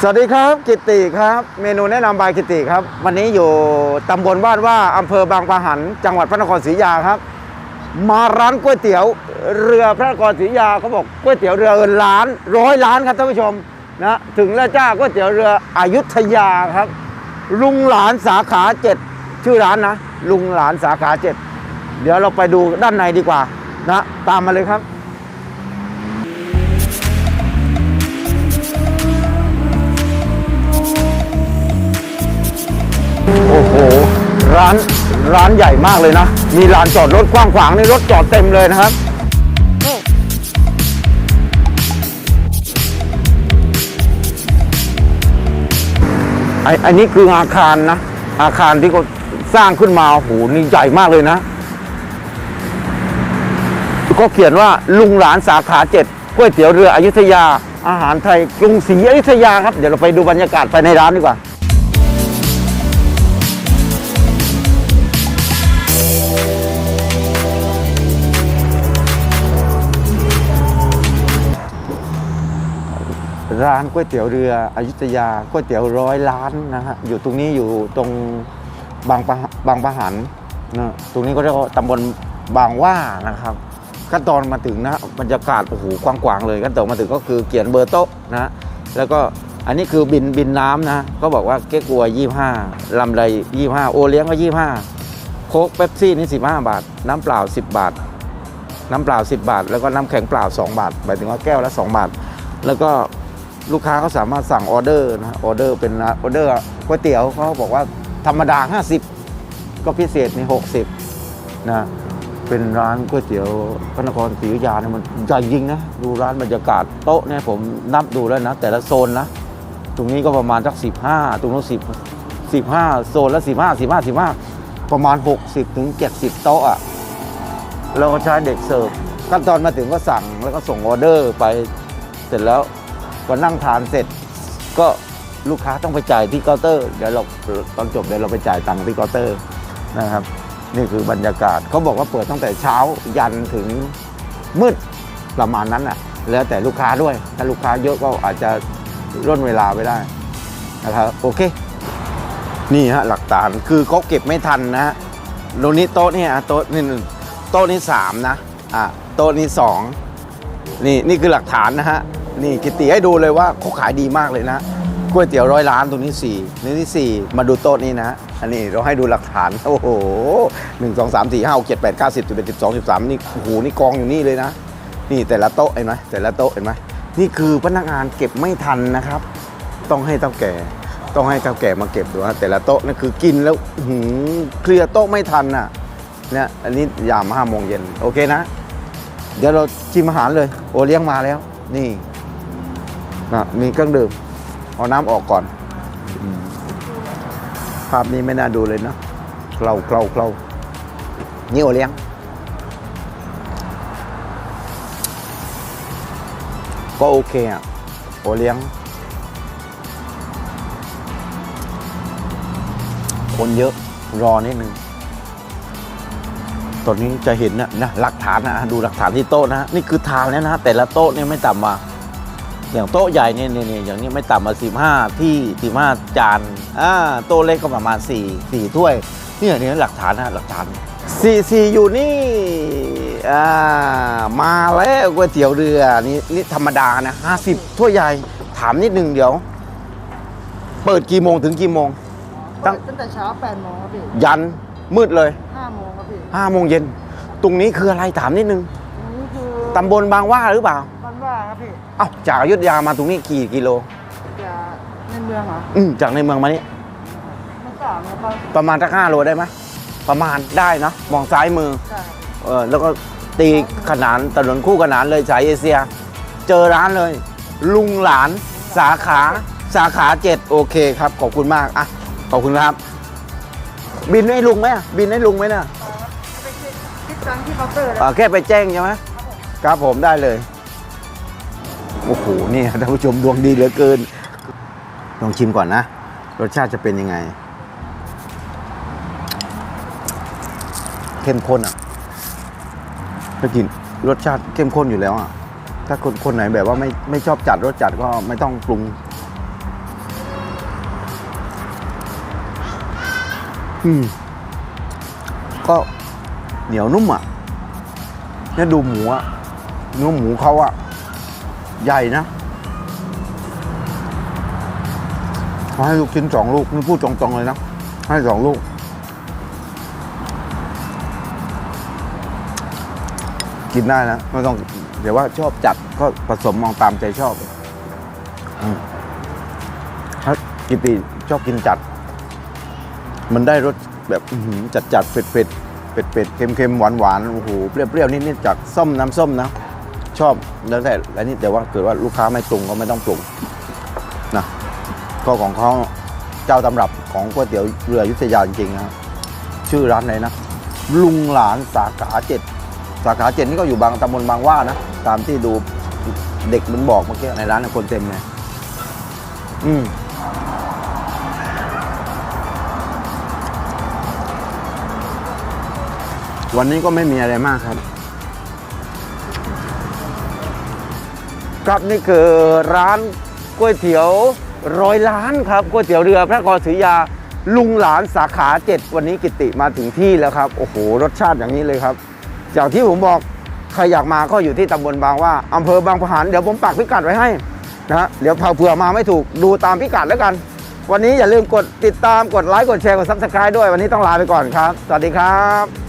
สวัสดีครับกิติครับ เมนูแนะนำบายกิติครับ วันนี้อยู่ตำบลบ้านว่าอำเภอบางปะหัน จังหวัดพระนครศรีอยุธยาครับ มาร้านก๋วยเตี๋ยวเรือพระนครศรีอยุธยาเขาบอกก๋วยเตี๋ยวเรือเงินล้านร้อยล้านครับท่านผู้ชมนะถึงแล้วจ้าก๋วยเตี๋ยวเรืออยุธยาครับ ลุงหลานสาขาเจ็ดชื่อร้านนะ ลุงหลานสาขาเจ็ดเดี๋ยวเราไปดูด้านในดีกว่านะ ตามมาเลยครับ โอ้โห ร้านร้านใหญ่มากเลยนะ มีลานจอดรถกว้างขวางในรถจอดเต็มเลยนะครับไออันนี้คืออาคารนะ อาคารที่เขาสร้างขึ้นมาโอ้โหนี่ใหญ่มากเลยนะ ก็เขียนว่าลุงหลานสาขาเจ็ดก๋วยเตี๋ยวเรืออยุธยา อาหารไทยกรุงศรีอยุธยาครับ เดี๋ยวเราไปดูบรรยากาศไปในร้านดีกว่า ร้านก๋วยเตี๋ยวเรืออยุธยาก๋วยเตี๋ยวร้อยล้านนะฮะอยู่ตรงนี้อยู่ตรงบางปะบางปะหันนะตรงนี้ก็เรียกว่าตำบลบางว่านะครับขั้นตอนมาถึงนะบรรยากาศโอ้โหกว้างๆเลยขั้นตอนมาถึงก็คือเขียนเบอร์โต๊ะนะแล้วก็อันนี้คือบินบินน้ำนะก็บอกว่าเก๊กกัว 25ลำไร25 โอเลี้ยงก็ 25 โค้กเป๊ปซี่นี่ 15 บาท น้ำเปล่า 10 บาท น้ำเปล่า 10 บาท แล้วก็น้ำแข็งเปล่า 2 บาทหมายถึงว่าแก้วละ 2 บาท แล้วก็ ลูกค้าเขาสามารถสั่งออเดอร์นะออเดอร์เป็นออเดอร์ก๋วยเตี๋ยวเขาบอกว่าธรรมดา 50 ก็พิเศษใน 60นะเป็นร้านก๋วยเตี๋ยวพระนครศรีอยุธยาเนี่ยมันใหญ่จริงนะดูร้านบรรยากาศโต๊ะเนี่ยผมนับดูแล้วนะ แต่ละโซนนะ ตรงนี้ก็ประมาณสัก15 ตรงนู้น10 15 โซนละ 15 15 15 ประมาณ 60 ถึง 70 โต๊ะอะเราก็ใช้เด็กเสิร์ฟขั้นตอนมาถึงก็สั่งแล้วก็ส่งออเดอร์ไปเสร็จแล้ว ก็นั่งทานเสร็จ ก็ลูกค้าต้องไปจ่ายที่เคาน์เตอร์ เดี๋ยวเราตอนจบเดี๋ยวเราไปจ่ายตังค์ที่เคาน์เตอร์นะครับ นี่คือบรรยากาศเขาบอกว่าเปิดตั้งแต่เช้ายันถึงมืดประมาณนั้นอะ แล้วแต่ลูกค้าด้วย ถ้าลูกค้าเยอะก็อาจจะร่นเวลาไปได้นะครับโอเค นี่ฮะหลักฐานคือเขาเก็บไม่ทันนะฮะตรงนี้โต๊ะเนี่ยโต๊ะนี่โต๊ะนี้สามนะอะโต๊ะนี้สองนี่นี่คือหลักฐานนะฮะ นี่กิติให้ดูเลยว่าเขาขายดีมากเลยนะก๋วยเตี๋ยวร้อยล้านตรงนี้สี่นี่ที่สี่มาดูโต๊ะนี้นะ อันนี้เราให้ดูหลักฐานโอ้โหหนึ่งสองสามสี่ห้าหกเจ็ดแปดเก้าสิบสิบเอ็ดสิบสองสิบสามนี่โอ้โหนี่กองอยู่นี่เลยนะ นี่แต่ละโต๊ะเห็นไหมแต่ละโต๊ะเห็นไหมนี่คือพนักงานเก็บไม่ทันนะครับ ต้องให้เท่าแก่ต้องให้เท่าแก่มาเก็บดูฮะแต่ละโต๊ะนั่นคือกินแล้วหืเคลียร์โต๊ะไม่ทันน่ะเนี่ยอันนี้ยามห้าโมงเย็นโอเคนะ เดี๋ยวเราชิมอาหารเลย โอเลี้ยงมาแล้ว นี่ นะมีเครื่องดื่ม เอาน้ำออกก่อน ภาพนี้ไม่น่าดูเลยเนะเคลาเคลาเคลานี่โอเลี้ยง ก็โอเคอะ โอเลี้ยง คนเยอะรอนิดนึงตอนนี้จะเห็นนะนะหลักฐานนะดูหลักฐานที่โต๊ะนะนี่คือทานแล้วนะแต่ละโต๊ะเนี่ยไม่ต่ำมา อย่างโต๊ะใหญ่เนี่ยเนี่ยเนี่ยอย่างนี้ไม่ต่ำมาสิบห้าที่สิบห้าจานอ่าโต๊ะเล็กก็ประมาณสี่สี่ถ้วยเนี่ยเนี่ยหลักฐานนะหลักฐานสี่สี่อยู่นี่อ่ามาแล้วก๋วยเตี๋ยวเรือนี่นี่ธรรมดานะห้าสิบถ้วยใหญ่ถามนิดนึงเดี๋ยว เปิดกี่โมงถึงกี่โมง ตั้ตั้ง งตั้งแต่เช้า8โมงครับพี่ยันมืดเลย5โมงครับพี่ห้าโมงเย็นตรงนี้คืออะไรถามนิดนึงตรงนี้คือตำบลบางว่าหรือเปล่าบ้านว่า ครับพี่เอ้าจากอยุธยามาตรงนี้กี่กิโลจะในเมืองเหรออืมจากในเมืองมานี่ไม่ทราบนะครับประมาณสักห้าโลได้ไหมประมาณได้เนอะมองซ้ายมือ ใช่ครับเออแล้วก็ตีขนานถนนคู่ขนานเลยสายเอเชีย เจอร้านเลย ลุงหลานสาขาสาขาเจ็ดโอเคครับ ขอบคุณมากอะขอบคุณครับ บินให้ลุงไหมอะบินให้ลุงไหมเนี่ยไปคิดคิดตังค์ที่เคาน์เตอร์แล้ว อ่าแค่ไปแจ้งใช่ไหมครับผมได้เลย โอ้โหนี่ท่านผู้ชมดวงดีเหลือเกิน ลองชิมก่อนนะ รสชาติจะเป็นยังไง เข้มข้นอะก็กินรสชาติเข้มข้นอยู่แล้วอะ ถ้าคนคนไหนแบบว่าไม่ไม่ชอบจัดรสจัดก็ไม่ต้องปรุง อืม ก็เหนียวนุ่มอะเนี่ยดูหมูอะเนื้อหมูเขาอะ ใหญ่นะเขาให้ลูกชิ้นสองลูกนี่พูดตรงๆเลยนะ ให้สองลูก กินได้นะไม่ต้องเดี๋ยวว่าชอบจัดก็ผสมมองตามใจชอบอถ้ากิติชอบกินจัด มันได้รสแบบจัดจัดๆเผ็ดเผ็ดเผ็ดเผ็ดเค็มเค็มหวานหวานๆโอ้โหเปรี้ยวเปรี้ยวนิดนิดจากส้มน้ำส้มนะ ชอบแล้วแต่แล้วนี่แต่ว่าเกิดว่าลูกค้าไม่ปรุงก็ไม่ต้องปรุงนะก็ของเขาเจ้าตำรับของก๋วยเตี๋ยวเรือยุทธยาจริงๆนะชื่อร้านไหนนะ ลุงหลานสาขาเจ็ดสาขาเจ็ดนี่ก็อยู่บางตำบลบางว่านะตามที่ดูเด็กมันบอกเมื่อกี้ในร้านเนคนเต็มเลยอืมวันนี้ก็ไม่มีอะไรมากครับ ครับนี่คือร้านก๋วยเตี๋ยวร้อยล้านครับก๋วยเตี๋ยวเรือพระกรศรียาลุงหลานสาขาเจ็ดวันนี้กิติมาถึงที่แล้วครับโอ้โหรสชาติอย่างนี้เลยครับจากที่ผมบอกใครอยากมาก็อยู่ที่ตำบลบางว่าอำเภอบางประหันเดี๋ยวผมปักพิกัดไว้ให้นะฮะเดี๋ยวเผื่อมาไม่ถูกดูตามพิกัดแล้วกัน วันนี้อย่าลืมกดติดตามกดไลค์กดแชร์กดซับสไครต์ด้วยวันนี้ต้องลาไปก่อนครับ สวัสดีครับ